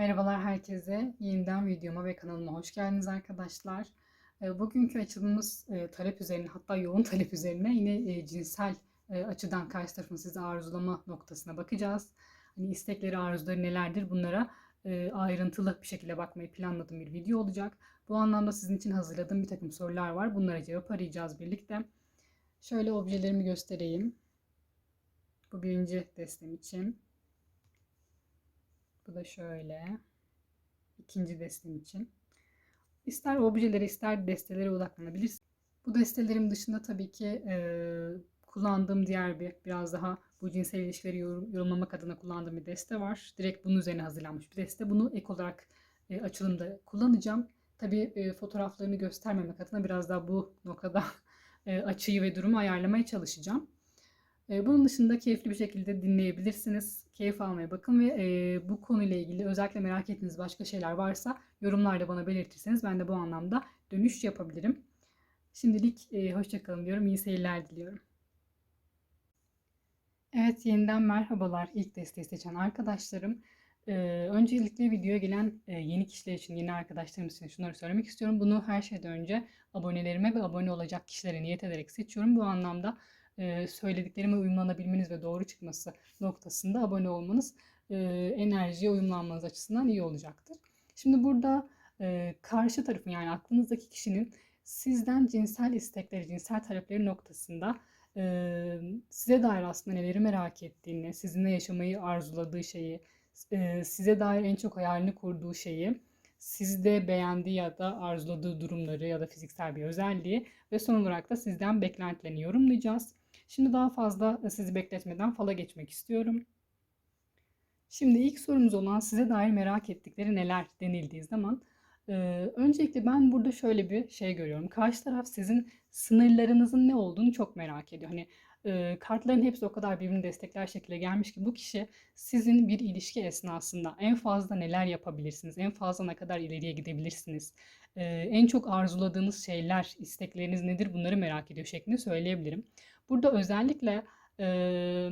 Merhabalar herkese. Yeniden videoma ve kanalıma hoş geldiniz arkadaşlar. E, Bugünkü açılımımız e, talep üzerine hatta yoğun talep üzerine yine e, cinsel e, açıdan karşı tarafın sizi arzulama noktasına bakacağız. Hani istekleri, arzuları nelerdir bunlara ayrıntılı bir şekilde bakmayı planladığım bir video olacak. Bu anlamda sizin için hazırladığım bir takım sorular var. Bunlara cevap arayacağız birlikte. Şöyle objelerimi göstereyim. Bu birinci destem için. Bu da şöyle. ikinci destem için. İster objelere ister destelere odaklanabilirsiniz. Bu destelerim dışında tabii ki e, kullandığım diğer bir biraz daha bu cinsel ilişkileri yorum, yorumlamak adına kullandığım bir deste var. Direkt bunun üzerine hazırlanmış bir deste. Bunu ek olarak e, açılımda kullanacağım. Tabii e, fotoğraflarını göstermemek adına biraz daha bu noktada e, açıyı ve durumu ayarlamaya çalışacağım. E, bunun dışında keyifli bir şekilde dinleyebilirsiniz. Keyif almaya bakın ve e, bu konuyla ilgili özellikle merak ettiğiniz başka şeyler varsa yorumlarda bana belirtirseniz ben de bu anlamda dönüş yapabilirim. Şimdilik e, hoşçakalın diyorum. İyi seyirler diliyorum. Evet yeniden merhabalar ilk desteği seçen arkadaşlarım. Ee, öncelikle videoya gelen e, yeni kişiler için, yeni arkadaşlarım için şunları söylemek istiyorum. Bunu her şeyden önce abonelerime ve abone olacak kişilere niyet ederek seçiyorum. Bu anlamda e, söylediklerime uyumlanabilmeniz ve doğru çıkması noktasında abone olmanız e, enerjiye uyumlanmanız açısından iyi olacaktır. Şimdi burada e, karşı tarafın yani aklınızdaki kişinin sizden cinsel istekleri, cinsel talepleri noktasında size dair aslında neleri merak ettiğini, sizinle yaşamayı arzuladığı şeyi, size dair en çok hayalini kurduğu şeyi, sizde beğendiği ya da arzuladığı durumları ya da fiziksel bir özelliği ve son olarak da sizden beklentilerini yorumlayacağız. Şimdi daha fazla sizi bekletmeden fala geçmek istiyorum. Şimdi ilk sorumuz olan size dair merak ettikleri neler denildiği zaman e, öncelikle ben burada şöyle bir şey görüyorum. Karşı taraf sizin sınırlarınızın ne olduğunu çok merak ediyor. Hani e, kartların hepsi o kadar birbirini destekler şekilde gelmiş ki bu kişi sizin bir ilişki esnasında en fazla neler yapabilirsiniz, en fazla ne kadar ileriye gidebilirsiniz, e, en çok arzuladığınız şeyler, istekleriniz nedir bunları merak ediyor şeklinde söyleyebilirim. Burada özellikle e,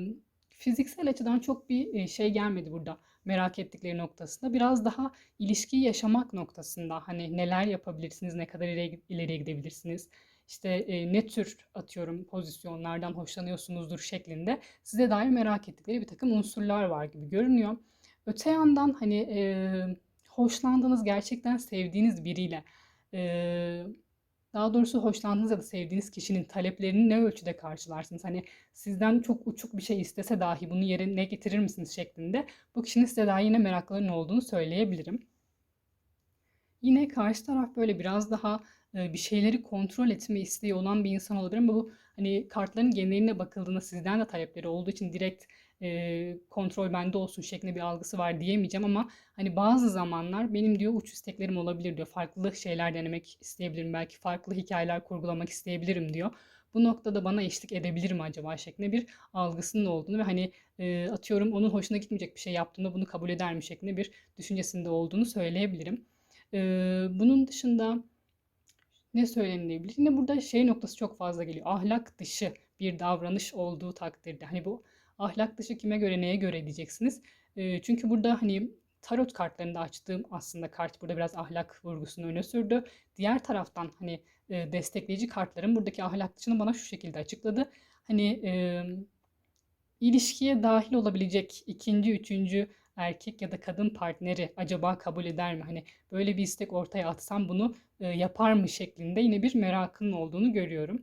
fiziksel açıdan çok bir şey gelmedi burada merak ettikleri noktasında. Biraz daha ilişkiyi yaşamak noktasında hani neler yapabilirsiniz, ne kadar ileriye, gidebilirsiniz, işte e, ne tür atıyorum pozisyonlardan hoşlanıyorsunuzdur şeklinde size dair merak ettikleri bir takım unsurlar var gibi görünüyor. Öte yandan hani e, hoşlandığınız, gerçekten sevdiğiniz biriyle e, daha doğrusu hoşlandığınız ya da sevdiğiniz kişinin taleplerini ne ölçüde karşılarsınız? Hani sizden çok uçuk bir şey istese dahi bunu yerine getirir misiniz şeklinde bu kişinin size dahi yine meraklarının olduğunu söyleyebilirim. Yine karşı taraf böyle biraz daha bir şeyleri kontrol etme isteği olan bir insan olabilir ama bu hani kartların geneline bakıldığında sizden de talepleri olduğu için direkt e, kontrol bende olsun şeklinde bir algısı var diyemeyeceğim ama hani bazı zamanlar benim diyor uç isteklerim olabilir diyor. Farklı şeyler denemek isteyebilirim. Belki farklı hikayeler kurgulamak isteyebilirim diyor. Bu noktada bana eşlik edebilir mi acaba şeklinde bir algısının olduğunu ve hani e, atıyorum onun hoşuna gitmeyecek bir şey yaptığında bunu kabul eder mi şeklinde bir düşüncesinde olduğunu söyleyebilirim. E, bunun dışında ne söylenebilir? Yine burada şey noktası çok fazla geliyor. Ahlak dışı bir davranış olduğu takdirde. Hani bu ahlak dışı kime göre neye göre diyeceksiniz. E, çünkü burada hani tarot kartlarında açtığım aslında kart burada biraz ahlak vurgusunu öne sürdü. Diğer taraftan hani e, destekleyici kartların buradaki ahlak dışını bana şu şekilde açıkladı. Hani e, ilişkiye dahil olabilecek ikinci, üçüncü erkek ya da kadın partneri acaba kabul eder mi? Hani böyle bir istek ortaya atsam bunu e, yapar mı şeklinde yine bir merakının olduğunu görüyorum.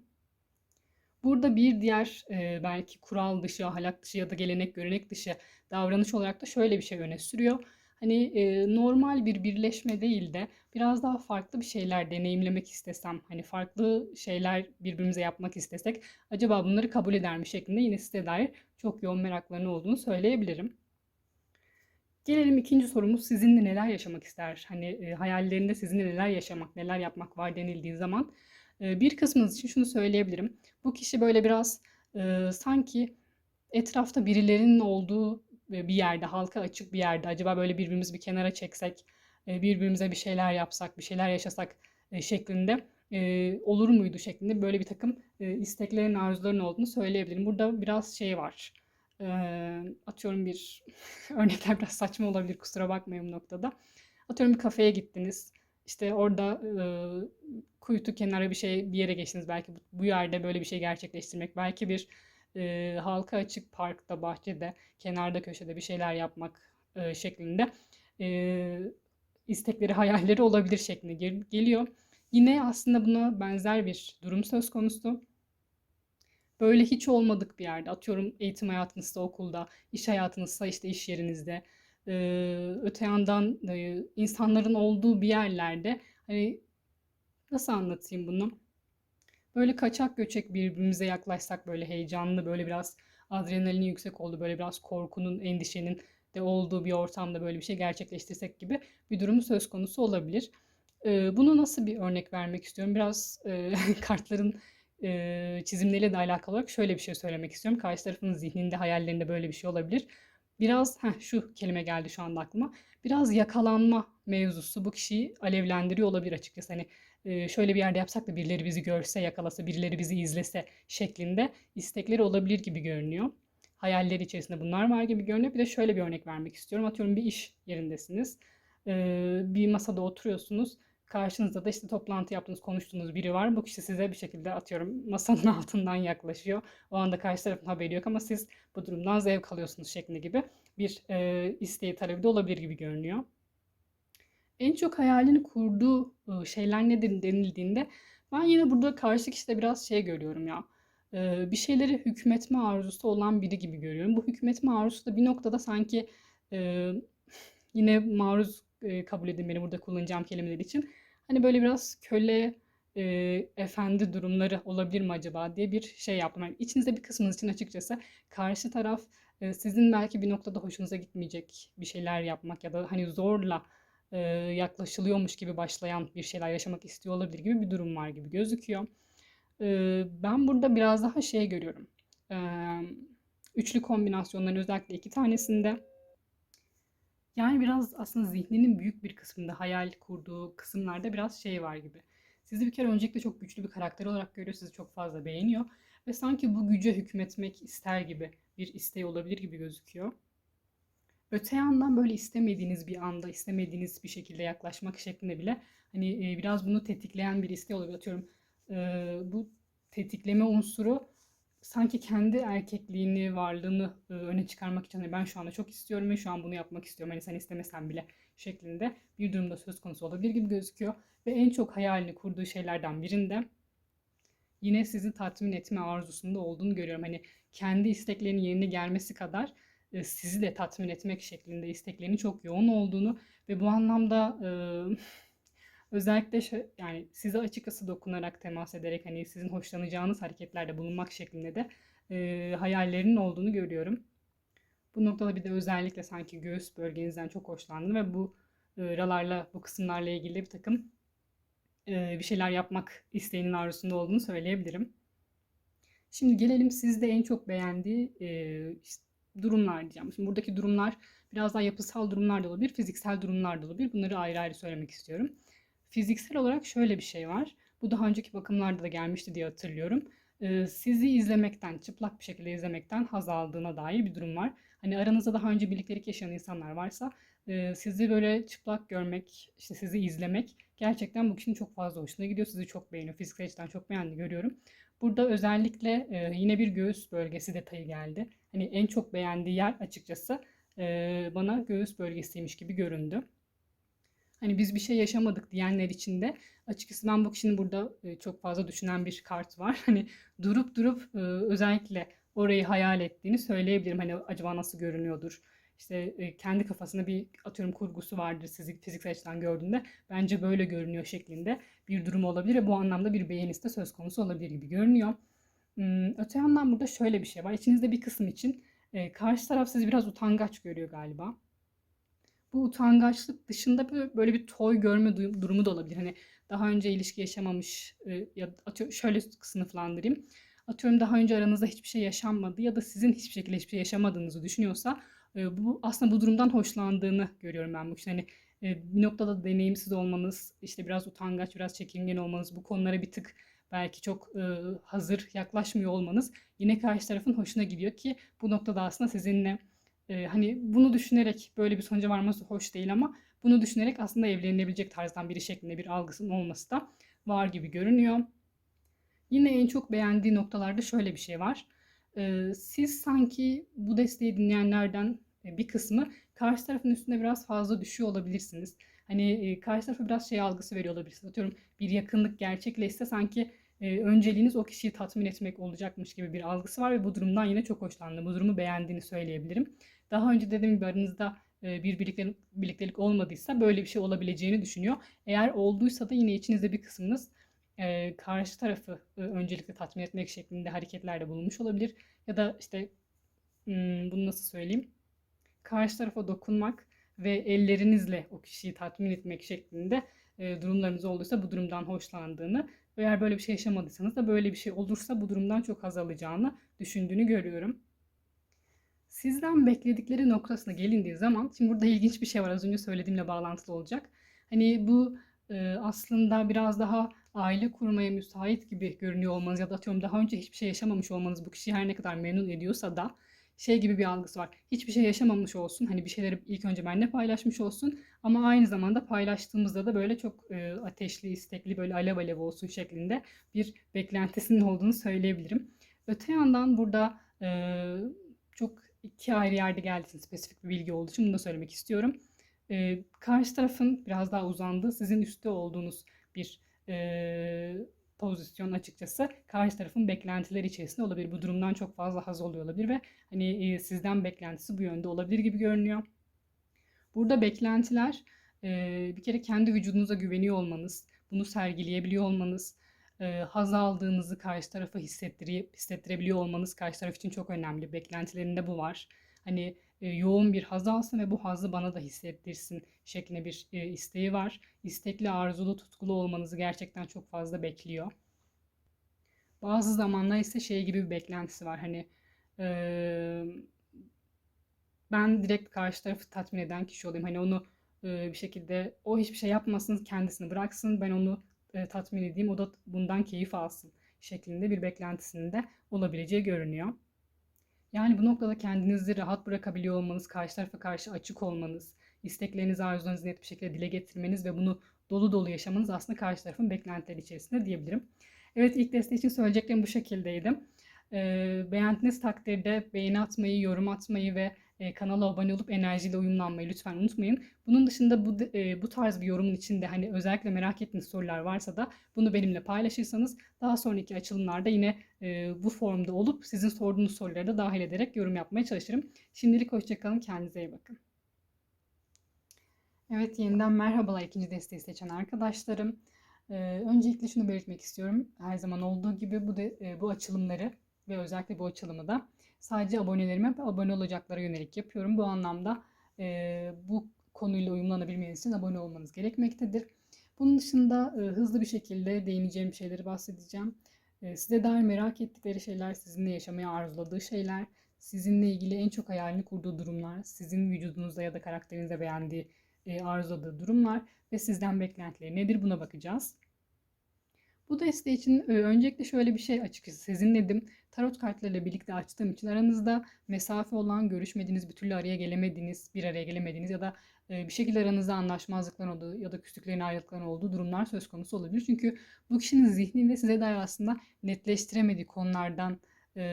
Burada bir diğer e, belki kural dışı, ahlak dışı ya da gelenek görenek dışı davranış olarak da şöyle bir şey öne sürüyor. Hani e, normal bir birleşme değil de biraz daha farklı bir şeyler deneyimlemek istesem, hani farklı şeyler birbirimize yapmak istesek acaba bunları kabul eder mi şeklinde yine size dair çok yoğun meraklarının olduğunu söyleyebilirim. Gelelim ikinci sorumuz sizinle neler yaşamak ister? Hani e, hayallerinde sizinle neler yaşamak, neler yapmak var denildiği zaman e, bir kısmınız için şunu söyleyebilirim. Bu kişi böyle biraz e, sanki etrafta birilerinin olduğu bir yerde, halka açık bir yerde acaba böyle birbirimizi bir kenara çeksek, e, birbirimize bir şeyler yapsak, bir şeyler yaşasak e, şeklinde e, olur muydu şeklinde böyle bir takım e, isteklerin, arzuların olduğunu söyleyebilirim. Burada biraz şey var Eee, atıyorum bir örnekler biraz saçma olabilir kusura bakmayın noktada. Atıyorum bir kafeye gittiniz. İşte orada eee, kuytu kenara bir şey bir yere geçtiniz. Belki bu, bu yerde böyle bir şey gerçekleştirmek. Belki bir eee, halka açık parkta, bahçede, kenarda, köşede bir şeyler yapmak eee, şeklinde eee, istekleri, hayalleri olabilir şeklinde gel- geliyor. Yine aslında buna benzer bir durum söz konusu. Böyle hiç olmadık bir yerde, atıyorum eğitim hayatınızda, okulda, iş hayatınızda, işte iş yerinizde, eee, öte yandan eee, insanların olduğu bir yerlerde, hani nasıl anlatayım bunu? Böyle kaçak göçek birbirimize yaklaşsak böyle heyecanlı, böyle biraz adrenalin yüksek oldu, böyle biraz korkunun, endişenin de olduğu bir ortamda böyle bir şey gerçekleştirsek gibi bir durum söz konusu olabilir. Eee, bunu nasıl bir örnek vermek istiyorum? Biraz eee, kartların eee, çizimleriyle de alakalı olarak şöyle bir şey söylemek istiyorum. Karşı tarafın zihninde, hayallerinde böyle bir şey olabilir. Biraz, heh, şu kelime geldi şu anda aklıma. Biraz yakalanma mevzusu bu kişiyi alevlendiriyor olabilir açıkçası. Hani eee, şöyle bir yerde yapsak da birileri bizi görse, yakalasa, birileri bizi izlese şeklinde istekleri olabilir gibi görünüyor. Hayalleri içerisinde bunlar var gibi görünüyor. Bir de şöyle bir örnek vermek istiyorum. Atıyorum bir iş yerindesiniz. Eee, bir masada oturuyorsunuz. Karşınızda da işte toplantı yaptığınız, konuştuğunuz biri var. Bu kişi size bir şekilde atıyorum masanın altından yaklaşıyor. O anda karşı tarafın haberi yok ama siz bu durumdan zevk alıyorsunuz şeklinde gibi bir eee isteği talebi de olabilir gibi görünüyor. En çok hayalini kurduğu ıı, şeyler nedir denildiğinde ben yine burada karşı kişide biraz şey görüyorum ya. Eee, bir şeyleri hükmetme arzusu olan biri gibi görüyorum. Bu hükmetme arzusu da bir noktada sanki eee, yine maruz eee, kabul edin beni burada kullanacağım kelimeler için. Hani böyle biraz köle, eee, efendi durumları olabilir mi acaba diye bir şey yaptım. Yani içinizde bir kısmınız için açıkçası karşı taraf eee, sizin belki bir noktada hoşunuza gitmeyecek bir şeyler yapmak ya da hani zorla eee, yaklaşılıyormuş gibi başlayan bir şeyler yaşamak istiyor olabilir gibi bir durum var gibi gözüküyor. Eee, ben burada biraz daha şey görüyorum. Emm, üçlü kombinasyonların özellikle iki tanesinde yani biraz aslında zihninin büyük bir kısmında hayal kurduğu kısımlarda biraz şey var gibi. Sizi bir kere öncelikle çok güçlü bir karakter olarak görüyor, sizi çok fazla beğeniyor ve sanki bu güce hükmetmek ister gibi bir isteği olabilir gibi gözüküyor. Öte yandan böyle istemediğiniz bir anda, istemediğiniz bir şekilde yaklaşmak şeklinde bile hani e, biraz bunu tetikleyen bir isteği olabilir. Atıyorum e, bu tetikleme unsuru sanki kendi erkekliğini, varlığını e, öne çıkarmak için hani ben şu anda çok istiyorum ve şu an bunu yapmak istiyorum. Hani sen istemesen bile şeklinde bir durumda söz konusu olabilir gibi gözüküyor. Ve en çok hayalini kurduğu şeylerden birinde yine sizi tatmin etme arzusunda olduğunu görüyorum. Hani kendi isteklerinin yerine gelmesi kadar e, sizi de tatmin etmek şeklinde isteklerinin çok yoğun olduğunu ve bu anlamda e, özellikle şö- yani size açıkçası dokunarak temas ederek hani sizin hoşlanacağınız hareketlerde bulunmak şeklinde de e, hayallerinin olduğunu görüyorum. Bu noktada bir de özellikle sanki göğüs bölgenizden çok hoşlandığını ve bu ralarla bu kısımlarla ilgili bir takım e, bir şeyler yapmak isteğinin arzusunda olduğunu söyleyebilirim. Şimdi gelelim sizde en çok beğendiği e, işte durumlar diyeceğim. Şimdi buradaki durumlar biraz daha yapısal durumlar da olabilir, fiziksel durumlar da olabilir. Bunları ayrı ayrı söylemek istiyorum. Fiziksel olarak şöyle bir şey var. Bu daha önceki bakımlarda da gelmişti diye hatırlıyorum. E, sizi izlemekten, çıplak bir şekilde izlemekten haz aldığına dair bir durum var. Hani aranızda daha önce birliktelik yaşayan insanlar varsa e, sizi böyle çıplak görmek, işte sizi izlemek gerçekten bu kişinin çok fazla hoşuna gidiyor. Sizi çok beğeniyor. Fiziksel açıdan çok beğendi görüyorum. Burada özellikle e, yine bir göğüs bölgesi detayı geldi. Hani en çok beğendiği yer açıkçası e, bana göğüs bölgesiymiş gibi göründü. Hani biz bir şey yaşamadık diyenler için de açıkçası ben bu kişinin burada e, çok fazla düşünen bir kart var. Hani durup durup e, özellikle orayı hayal ettiğini söyleyebilirim. Hani acaba nasıl görünüyordur? İşte e, kendi kafasında bir atıyorum kurgusu vardır sizi fiziksel açıdan gördüğünde. Bence böyle görünüyor şeklinde bir durum olabilir bu anlamda bir beğenisi de söz konusu olabilir gibi görünüyor. Hmm, Öte yandan burada şöyle bir şey var. İçinizde bir kısım için karşı taraf sizi biraz utangaç görüyor galiba. Bu utangaçlık dışında böyle, böyle bir toy görme du- durumu da olabilir. Hani daha önce ilişki yaşamamış e, ya atıyorum şöyle sınıflandırayım. Atıyorum daha önce aranızda hiçbir şey yaşanmadı ya da sizin hiçbir şekilde hiçbir şey yaşamadığınızı düşünüyorsa e, bu aslında bu durumdan hoşlandığını görüyorum ben bu kişinin. Hani e, bir noktada deneyimsiz olmanız, işte biraz utangaç, biraz çekingen olmanız, bu konulara bir tık belki çok hazır yaklaşmıyor olmanız yine karşı tarafın hoşuna gidiyor ki bu noktada aslında sizinle e, hani bunu düşünerek böyle bir sonuca varması hoş değil ama bunu düşünerek aslında evlenilebilecek tarzdan biri şeklinde bir algısının olması da var gibi görünüyor. Yine en çok beğendiği noktalarda şöyle bir şey var. Ee, siz sanki bu desteği dinleyenlerden e, bir kısmı karşı tarafın üstünde biraz fazla düşüyor olabilirsiniz. Hani e, karşı tarafa biraz şey algısı veriyor olabilirsiniz. Atıyorum bir yakınlık gerçekleşse sanki e, önceliğiniz o kişiyi tatmin etmek olacakmış gibi bir algısı var ve bu durumdan yine çok hoşlandı. Bu durumu beğendiğini söyleyebilirim. Daha önce dediğim gibi aranızda bir birliktelik, birliktelik olmadıysa böyle bir şey olabileceğini düşünüyor. Eğer olduysa da yine içinizde bir kısmınız e, karşı tarafı e, öncelikle tatmin etmek şeklinde hareketlerde bulunmuş olabilir. Ya da işte hmm, bunu nasıl söyleyeyim? Karşı tarafa dokunmak ve ellerinizle o kişiyi tatmin etmek şeklinde e, durumlarınız olduysa bu durumdan hoşlandığını eğer böyle bir şey yaşamadıysanız da böyle bir şey olursa bu durumdan çok haz alacağını düşündüğünü görüyorum. Sizden bekledikleri noktasına gelindiği zaman, şimdi burada ilginç bir şey var az önce söylediğimle bağlantılı olacak. Hani bu e, aslında biraz daha aile kurmaya müsait gibi görünüyor olmanız ya da atıyorum daha önce hiçbir şey yaşamamış olmanız bu kişiyi her ne kadar memnun ediyorsa da şey gibi bir algısı var. Hiçbir şey yaşamamış olsun. Hani bir şeyleri ilk önce benimle paylaşmış olsun. Ama aynı zamanda paylaştığımızda da böyle çok e, ateşli, istekli, böyle alev alev olsun şeklinde bir beklentisinin olduğunu söyleyebilirim. Öte yandan burada e, çok iki ayrı yerde geldiği için spesifik bir bilgi olduğu için bunu da söylemek istiyorum. E, karşı tarafın biraz daha uzandığı, sizin üstte olduğunuz bir e, pozisyon açıkçası karşı tarafın beklentileri içerisinde olabilir. Bu durumdan çok fazla haz oluyor olabilir ve hani e, sizden beklentisi bu yönde olabilir gibi görünüyor. Burada beklentiler e, bir kere kendi vücudunuza güveniyor olmanız, bunu sergileyebiliyor olmanız, e, haz aldığınızı karşı tarafa hissettire, hissettirebiliyor olmanız karşı taraf için çok önemli. Beklentilerinde bu var. Hani e, yoğun bir haz alsın ve bu hazı bana da hissettirsin şeklinde bir e, isteği var. İstekli, arzulu, tutkulu olmanızı gerçekten çok fazla bekliyor. Bazı zamanlar ise şey gibi bir beklentisi var. Hani e, ben direkt karşı tarafı tatmin eden kişi olayım. Hani onu bir şekilde o hiçbir şey yapmasın, kendisini bıraksın. Ben onu e, tatmin edeyim, o da bundan keyif alsın şeklinde bir beklentisinin de olabileceği görünüyor. Yani bu noktada kendinizi rahat bırakabiliyor olmanız, karşı tarafa karşı açık olmanız, isteklerinizi, arzularınızı net bir şekilde dile getirmeniz ve bunu dolu dolu yaşamanız aslında karşı tarafın beklentileri içerisinde diyebilirim. Evet ilk desteği için söyleyeceklerim bu şekildeydi. Ee, beğendiğiniz takdirde beğeni atmayı, yorum atmayı ve e, kanala abone olup enerjiyle uyumlanmayı lütfen unutmayın. Bunun dışında bu e, bu tarz bir yorumun içinde hani özellikle merak ettiğiniz sorular varsa da bunu benimle paylaşırsanız daha sonraki açılımlarda yine e, bu formda olup sizin sorduğunuz soruları da dahil ederek yorum yapmaya çalışırım. Şimdilik hoşçakalın, kendinize iyi bakın. Evet yeniden merhabalar ikinci desteği seçen arkadaşlarım. Ee, öncelikle şunu belirtmek istiyorum. Her zaman olduğu gibi bu de, e, bu açılımları ve özellikle bu açılımı da sadece abonelerime ve abone olacaklara yönelik yapıyorum. Bu anlamda e, bu konuyla uyumlanabilmeniz için abone olmanız gerekmektedir. Bunun dışında e, hızlı bir şekilde değineceğim şeyleri bahsedeceğim. E, size dair merak ettikleri şeyler, sizinle yaşamaya arzuladığı şeyler, sizinle ilgili en çok hayalini kurduğu durumlar, sizin vücudunuzda ya da karakterinizde beğendiği, e, arzuladığı durumlar ve sizden beklentileri nedir buna bakacağız. Bu desteği için e, öncelikle şöyle bir şey açıkçası sezinledim. Tarot kartlarıyla birlikte açtığım için aranızda mesafe olan, görüşmediğiniz, bir türlü araya gelemediğiniz, bir araya gelemediğiniz ya da e, bir şekilde aranızda anlaşmazlıklar olduğu ya da küslüklerin ayrılıkların olduğu durumlar söz konusu olabilir. Çünkü bu kişinin zihninde size dair aslında netleştiremediği konulardan e,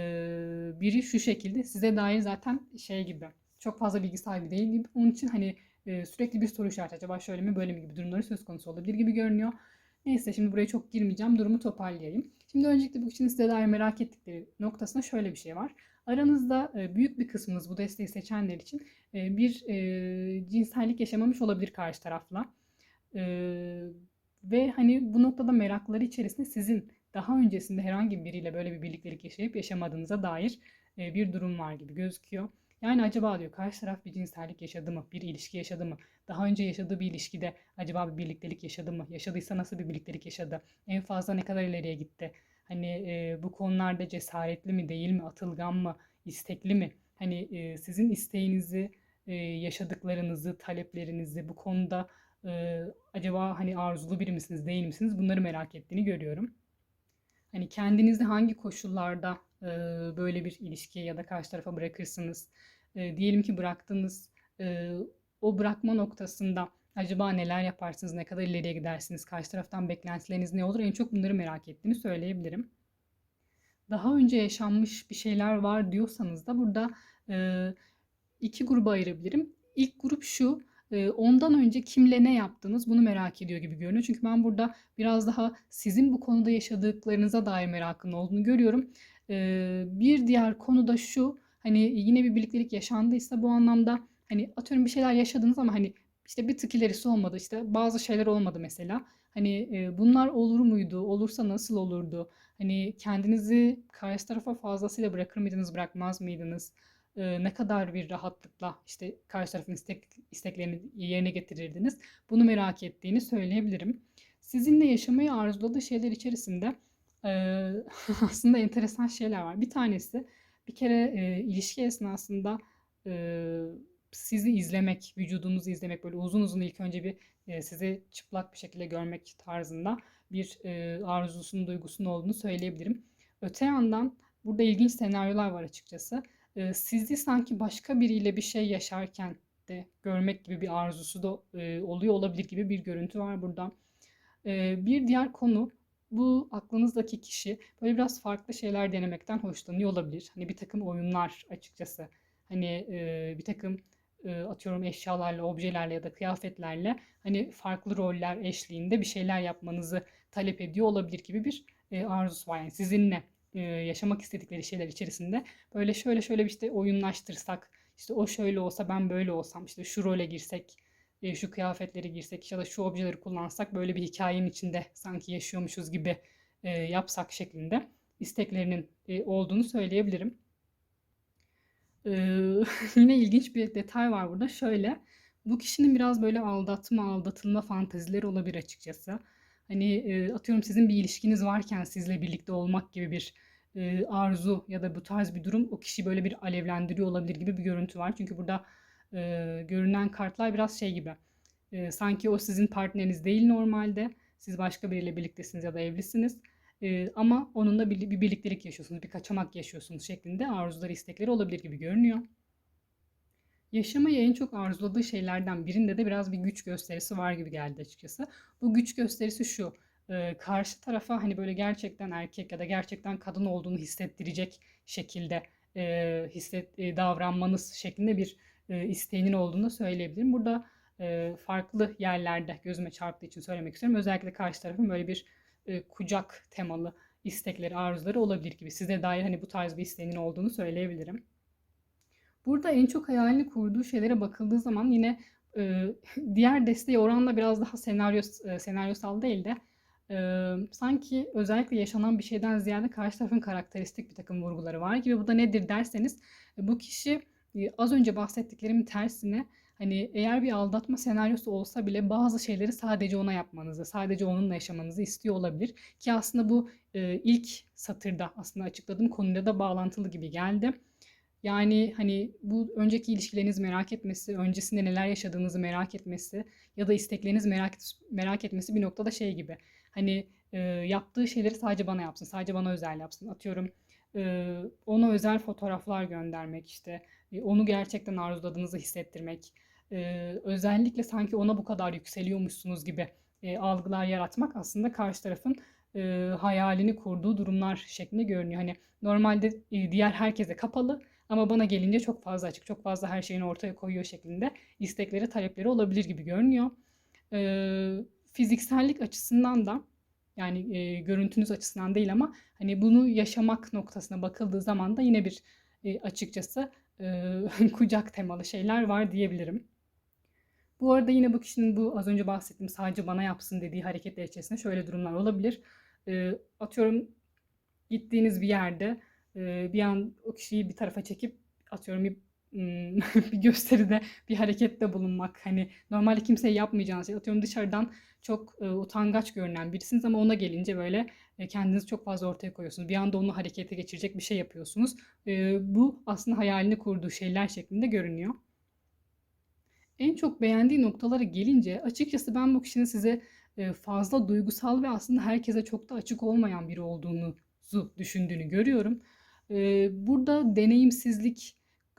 biri şu şekilde size dair zaten şey gibi çok fazla bilgi sahibi değil gibi. Onun için hani sürekli bir soru işareti acaba şöyle mi böyle mi gibi durumları söz konusu olabilir gibi görünüyor. Neyse şimdi buraya çok girmeyeceğim. Durumu toparlayayım. Şimdi öncelikle bu kişinin size dair merak ettikleri noktasında şöyle bir şey var. Aranızda e, büyük bir kısmınız bu desteği seçenler için e, bir e, cinsellik yaşamamış olabilir karşı tarafla. Ve hani bu noktada merakları içerisinde sizin daha öncesinde herhangi biriyle böyle bir birliktelik yaşayıp yaşamadığınıza dair bir durum var gibi gözüküyor. Yani acaba diyor karşı taraf bir cinsellik yaşadı mı? Bir ilişki yaşadı mı? Daha önce yaşadığı bir ilişkide acaba bir birliktelik yaşadı mı? Yaşadıysa nasıl bir birliktelik yaşadı? En fazla ne kadar ileriye gitti? Hani e, bu konularda cesaretli mi değil mi? Atılgan mı? istekli mi? Hani e, sizin isteğinizi, e, yaşadıklarınızı, taleplerinizi bu konuda e, acaba hani arzulu biri misiniz, değil misiniz? Bunları merak ettiğini görüyorum. Hani kendinizi hangi koşullarda e, böyle bir ilişkiye ya da karşı tarafa bırakırsınız? E, diyelim ki bıraktınız. E, o bırakma noktasında acaba neler yaparsınız? Ne kadar ileriye gidersiniz? Karşı taraftan beklentileriniz ne olur? En çok bunları merak ettiğimi söyleyebilirim. Daha önce yaşanmış bir şeyler var diyorsanız da burada e, iki gruba ayırabilirim. İlk grup şu. Ondan önce kimle ne yaptınız bunu merak ediyor gibi görünüyor. Çünkü ben burada biraz daha sizin bu konuda yaşadıklarınıza dair merakın olduğunu görüyorum. Bir diğer konu da şu. Hani yine bir birliktelik yaşandıysa bu anlamda hani atıyorum bir şeyler yaşadınız ama hani işte bir tık ilerisi olmadı. İşte bazı şeyler olmadı mesela. Hani e, bunlar olur muydu? Olursa nasıl olurdu? Hani kendinizi karşı tarafa fazlasıyla bırakır mıydınız, bırakmaz mıydınız? e, ne kadar bir rahatlıkla işte karşı tarafın istek, isteklerini yerine getirirdiniz? Bunu merak ettiğini söyleyebilirim. Sizinle yaşamayı arzuladığı şeyler içerisinde e, aslında enteresan şeyler var. Bir tanesi bir kere e, ilişki esnasında e, sizi izlemek, vücudunuzu izlemek böyle uzun uzun ilk önce bir e, sizi çıplak bir şekilde görmek tarzında bir e, arzusunun, duygusunun olduğunu söyleyebilirim. Öte yandan burada ilginç senaryolar var açıkçası e, sizi sanki başka biriyle bir şey yaşarken de görmek gibi bir arzusu da e, oluyor olabilir gibi bir görüntü var burada. E, bir diğer konu bu aklınızdaki kişi böyle biraz farklı şeyler denemekten hoşlanıyor olabilir. Hani bir takım oyunlar açıkçası. Hani e, bir takım e, atıyorum eşyalarla, objelerle ya da kıyafetlerle hani farklı roller eşliğinde bir şeyler yapmanızı talep ediyor olabilir gibi bir e, arzusu var. Yani sizinle e, yaşamak istedikleri şeyler içerisinde böyle şöyle şöyle bir işte oyunlaştırsak işte o şöyle olsa ben böyle olsam işte şu role girsek e, şu kıyafetleri girsek ya da şu objeleri kullansak böyle bir hikayenin içinde sanki yaşıyormuşuz gibi e, yapsak şeklinde isteklerinin e, olduğunu söyleyebilirim. Yine ilginç bir detay var burada. Şöyle bu kişinin biraz böyle aldatma, aldatılma fantezileri olabilir açıkçası. Hani atıyorum sizin bir ilişkiniz varken sizle birlikte olmak gibi bir arzu ya da bu tarz bir durum o kişi böyle bir alevlendiriyor olabilir gibi bir görüntü var. Çünkü burada e, görünen kartlar biraz şey gibi. E, sanki o sizin partneriniz değil normalde. Siz başka biriyle birliktesiniz ya da evlisiniz. E, ama onunla bir, bir birliktelik yaşıyorsunuz, bir kaçamak yaşıyorsunuz şeklinde arzuları, istekleri olabilir gibi görünüyor. Yaşamayı en çok arzuladığı şeylerden birinde de biraz bir güç gösterisi var gibi geldi açıkçası. Bu güç gösterisi şu. E, karşı tarafa hani böyle gerçekten erkek ya da gerçekten kadın olduğunu hissettirecek şekilde e, hisset e, davranmanız şeklinde bir e, isteğinin olduğunu söyleyebilirim. Burada e, farklı yerlerde gözüme çarptığı için söylemek istiyorum. Özellikle karşı tarafın böyle bir e, kucak temalı istekleri, arzuları olabilir gibi. Size dair hani bu tarz bir isteğinin olduğunu söyleyebilirim. Burada en çok hayalini kurduğu şeylere bakıldığı zaman yine e, diğer desteği oranla biraz daha senaryo senaryosal değil de sanki özellikle yaşanan bir şeyden ziyade karşı tarafın karakteristik bir takım vurguları var gibi. Bu da nedir derseniz bu kişi az önce bahsettiklerimin tersine hani eğer bir aldatma senaryosu olsa bile bazı şeyleri sadece ona yapmanızı, sadece onunla yaşamanızı istiyor olabilir. Ki aslında bu e, ilk satırda aslında açıkladığım konuyla da bağlantılı gibi geldi. Yani hani bu önceki ilişkileriniz merak etmesi, öncesinde neler yaşadığınızı merak etmesi ya da istekleriniz merak merak etmesi bir noktada şey gibi. Hani e, yaptığı şeyleri sadece bana yapsın, sadece bana özel yapsın. Atıyorum e, ona özel fotoğraflar göndermek işte, onu gerçekten arzuladığınızı hissettirmek. E, özellikle sanki ona bu kadar yükseliyormuşsunuz gibi e, algılar yaratmak aslında karşı tarafın e, hayalini kurduğu durumlar şeklinde görünüyor. Hani normalde diğer herkese kapalı ama bana gelince çok fazla açık, çok fazla her şeyini ortaya koyuyor şeklinde istekleri, talepleri olabilir gibi görünüyor. Ee, fiziksellik açısından da yani e, görüntünüz açısından değil ama hani bunu yaşamak noktasına bakıldığı zaman da yine bir e, açıkçası e, kucak temalı şeyler var diyebilirim. Bu arada yine bu kişinin bu az önce bahsettiğim sadece bana yapsın dediği hareketler içerisinde şöyle durumlar olabilir. E, atıyorum gittiğiniz bir yerde bir an o kişiyi bir tarafa çekip atıyorum bir bir gösteride bir harekette bulunmak hani normalde kimseye yapmayacağınız şey atıyorum dışarıdan çok e, utangaç görünen birisiniz ama ona gelince böyle e, kendinizi çok fazla ortaya koyuyorsunuz. Bir anda onu harekete geçirecek bir şey yapıyorsunuz. E, bu aslında hayalini kurduğu şeyler şeklinde görünüyor. En çok beğendiği noktalara gelince açıkçası ben bu kişinin size e, fazla duygusal ve aslında herkese çok da açık olmayan biri olduğunuzu düşündüğünü görüyorum. E, burada deneyimsizlik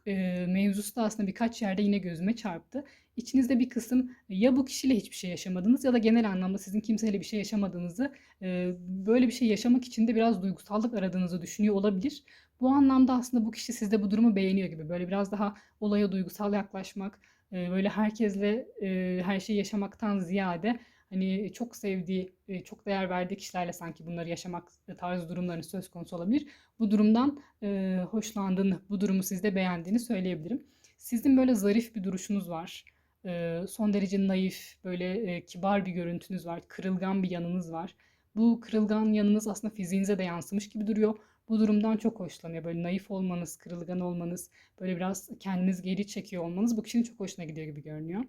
e, mevzusu da aslında birkaç yerde yine gözüme çarptı. İçinizde bir kısım ya bu kişiyle hiçbir şey yaşamadınız ya da genel anlamda sizin kimseyle bir şey yaşamadığınızı, e, böyle bir şey yaşamak için de biraz duygusallık aradığınızı düşünüyor olabilir. Bu anlamda aslında bu kişi sizde bu durumu beğeniyor gibi. Böyle biraz daha olaya duygusal yaklaşmak, e, böyle herkesle e, her şeyi yaşamaktan ziyade hani çok sevdiği, e, çok değer verdiği kişilerle sanki bunları yaşamak tarzı durumların söz konusu olabilir. Bu durumdan e, hoşlandığını, bu durumu sizde beğendiğini söyleyebilirim. Sizin böyle zarif bir duruşunuz var. E, son derece naif, böyle e, kibar bir görüntünüz var. Kırılgan bir yanınız var. Bu kırılgan yanınız aslında fiziğinize de yansımış gibi duruyor. Bu durumdan çok hoşlanıyor. Böyle naif olmanız, kırılgan olmanız, böyle biraz kendiniz geri çekiyor olmanız bu kişinin çok hoşuna gidiyor gibi görünüyor.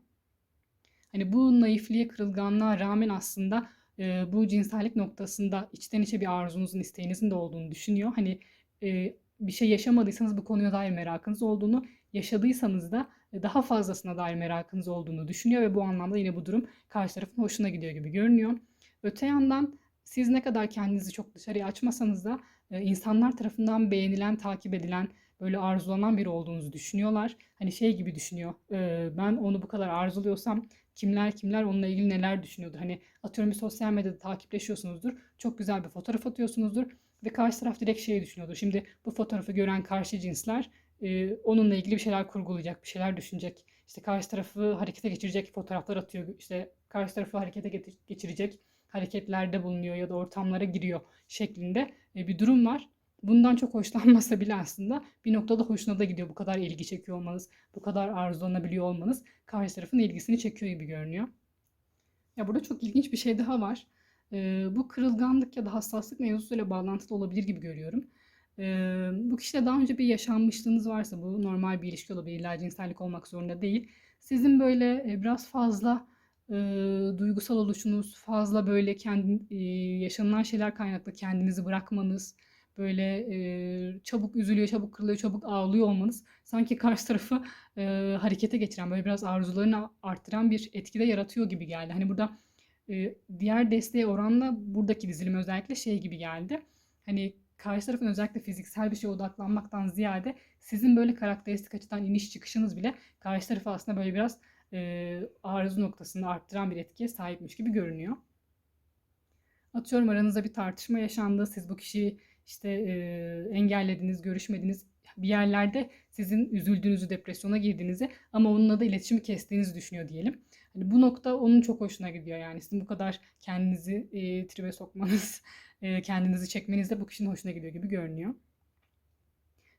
Hani bu naifliğe, kırılganlığa rağmen aslında e, bu cinsellik noktasında içten içe bir arzunuzun, isteğinizin de olduğunu düşünüyor. Hani e, bir şey yaşamadıysanız bu konuya dair merakınız olduğunu, yaşadıysanız da daha fazlasına dair merakınız olduğunu düşünüyor ve bu anlamda yine bu durum karşı tarafın hoşuna gidiyor gibi görünüyor. Öte yandan siz ne kadar kendinizi çok dışarıya açmasanız da e, insanlar tarafından beğenilen, takip edilen, böyle arzulanan biri olduğunuzu düşünüyorlar. Hani şey gibi düşünüyor. E, ben onu bu kadar arzuluyorsam kimler kimler onunla ilgili neler düşünüyordur. Hani atıyorum bir sosyal medyada takipleşiyorsunuzdur. Çok güzel bir fotoğraf atıyorsunuzdur ve karşı taraf direkt şeyi düşünüyordur. Şimdi bu fotoğrafı gören karşı cinsler e, onunla ilgili bir şeyler kurgulayacak, bir şeyler düşünecek. İşte karşı tarafı harekete geçirecek fotoğraflar atıyor. İşte karşı tarafı harekete geçirecek hareketlerde bulunuyor ya da ortamlara giriyor şeklinde e, bir durum var. Bundan çok hoşlanmasa bile aslında bir noktada hoşuna da gidiyor. Bu kadar ilgi çekiyor olmanız, bu kadar arzulanabiliyor olmanız karşı tarafın ilgisini çekiyor gibi görünüyor. Ya burada çok ilginç bir şey daha var. Ee, bu kırılganlık ya da hassaslık mevzusuyla bağlantılı olabilir gibi görüyorum. Ee, bu kişide daha önce bir yaşanmışlığınız varsa bu normal bir ilişki olabilir. İlla cinsellik olmak zorunda değil. Sizin böyle e, biraz fazla e, duygusal oluşunuz, fazla böyle kendi e, yaşanılan şeyler kaynaklı kendinizi bırakmanız, böyle e, çabuk üzülüyor, çabuk kırılıyor, çabuk ağlıyor olmanız sanki karşı tarafı e, harekete geçiren, böyle biraz arzularını arttıran bir etki de yaratıyor gibi geldi. Hani burada e, diğer desteğe oranla buradaki dizilim özellikle şey gibi geldi. Hani karşı tarafın özellikle fiziksel bir şeye odaklanmaktan ziyade sizin böyle karakteristik açıdan iniş çıkışınız bile karşı tarafı aslında böyle biraz e, arzu noktasını arttıran bir etkiye sahipmiş gibi görünüyor. Atıyorum aranızda bir tartışma yaşandı. Siz bu kişiyi işte e, engellediniz, görüşmediniz. Bir yerlerde sizin üzüldüğünüzü, depresyona girdiğinizi ama onunla da iletişimi kestiğinizi düşünüyor diyelim. Hani bu nokta onun çok hoşuna gidiyor yani. Sizin bu kadar kendinizi e, tribe sokmanız, e, kendinizi çekmeniz de bu kişinin hoşuna gidiyor gibi görünüyor.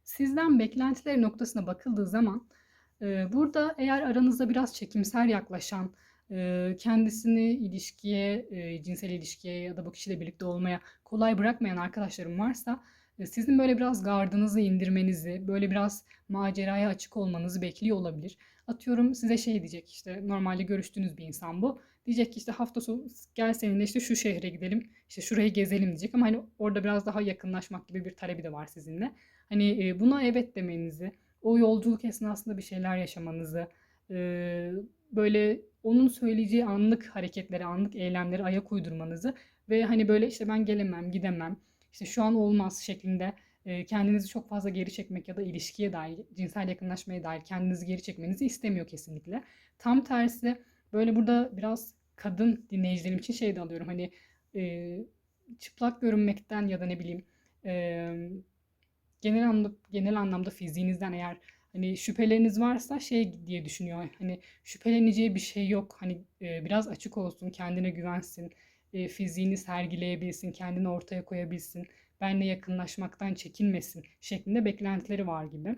Sizden beklentileri noktasına bakıldığı zaman Burada eğer aranızda biraz çekimser yaklaşan, kendisini ilişkiye, cinsel ilişkiye ya da bu kişiyle birlikte olmaya kolay bırakmayan arkadaşlarım varsa sizin böyle biraz gardınızı indirmenizi, böyle biraz maceraya açık olmanızı bekliyor olabilir. Atıyorum size şey diyecek işte normalde görüştüğünüz bir insan bu. Diyecek ki işte hafta sonu gel seninle işte şu şehre gidelim, işte şurayı gezelim diyecek ama hani orada biraz daha yakınlaşmak gibi bir talebi de var sizinle. Hani buna evet demenizi, o yolculuk esnasında bir şeyler yaşamanızı, böyle onun söyleyeceği anlık hareketleri, anlık eylemleri ayak uydurmanızı ve hani böyle işte ben gelemem, gidemem, işte şu an olmaz şeklinde kendinizi çok fazla geri çekmek ya da ilişkiye dair, cinsel yakınlaşmaya dair kendinizi geri çekmenizi istemiyor kesinlikle. Tam tersi böyle burada biraz kadın dinleyicilerim için şey de alıyorum hani çıplak görünmekten ya da ne bileyim genel anlamda genel anlamda fiziğinizden eğer hani şüpheleriniz varsa şey diye düşünüyor. Hani şüpheleneceği bir şey yok. Hani e, biraz açık olsun, kendine güvensin, e, fiziğini sergileyebilsin, kendini ortaya koyabilsin, benle yakınlaşmaktan çekinmesin şeklinde beklentileri var gibi.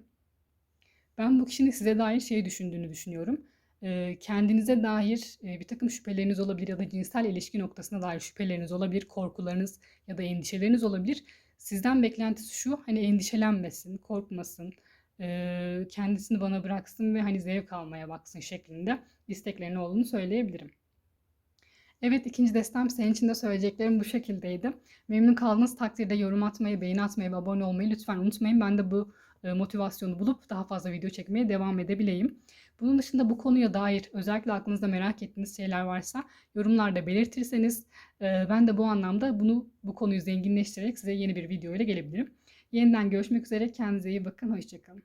Ben bu kişinin size dair şey düşündüğünü düşünüyorum. E, kendinize dair e, bir takım şüpheleriniz olabilir ya da cinsel ilişki noktasına dair şüpheleriniz olabilir, korkularınız ya da endişeleriniz olabilir Sizden beklentisi şu hani endişelenmesin, korkmasın, kendisini bana bıraksın ve hani zevk almaya baksın şeklinde isteklerinin olduğunu söyleyebilirim. Evet ikinci destem senin için de söyleyeceklerim bu şekildeydi. Memnun kaldığınız takdirde yorum atmayı, beğeni atmayı ve abone olmayı lütfen unutmayın. Ben de bu e, motivasyonu bulup daha fazla video çekmeye devam edebileyim. Bunun dışında bu konuya dair özellikle aklınızda merak ettiğiniz şeyler varsa yorumlarda belirtirseniz e, ben de bu anlamda bunu bu konuyu zenginleştirerek size yeni bir video ile gelebilirim. Yeniden görüşmek üzere. Kendinize iyi bakın. Hoşçakalın.